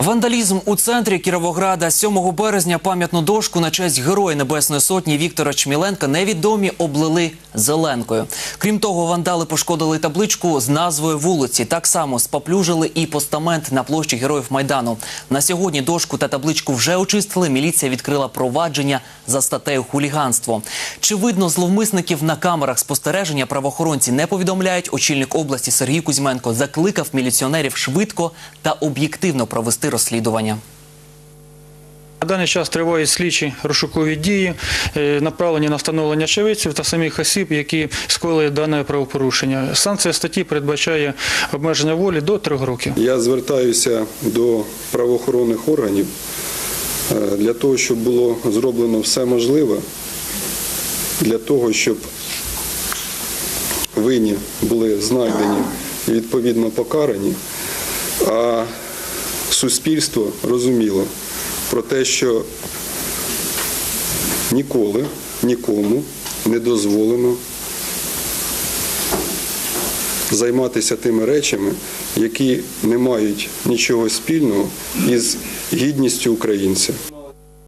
Вандалізм у центрі Кіровограда 7 березня пам'ятну дошку на честь Героя Небесної Сотні Віктора Чміленка невідомі облили зеленкою. Крім того, вандали пошкодили табличку з назвою вулиці. Так само споплюжили і постамент на площі Героїв Майдану. На сьогодні дошку та табличку вже очистили. Міліція відкрила провадження за статтею хуліганство. Чи видно зловмисників на камерах спостереження? Правоохоронці не повідомляють. Очільник області Сергій Кузьменко закликав міліціонерів швидко та об'єктивно провести розслідування. На даний час тривають слідчі розшукові дії, е, направлені на встановлення очевидців та самих осіб, які скоїли дане правопорушення. Санкція статті передбачає обмеження волі до трьох років. Я звертаюся до правоохоронних органів е, для того, щоб було зроблено все можливе для того, щоб винні були знайдені і відповідно покарані, а суспільство розуміло про те, що ніколи нікому не дозволено займатися тими речами, які не мають нічого спільного із гідністю українця.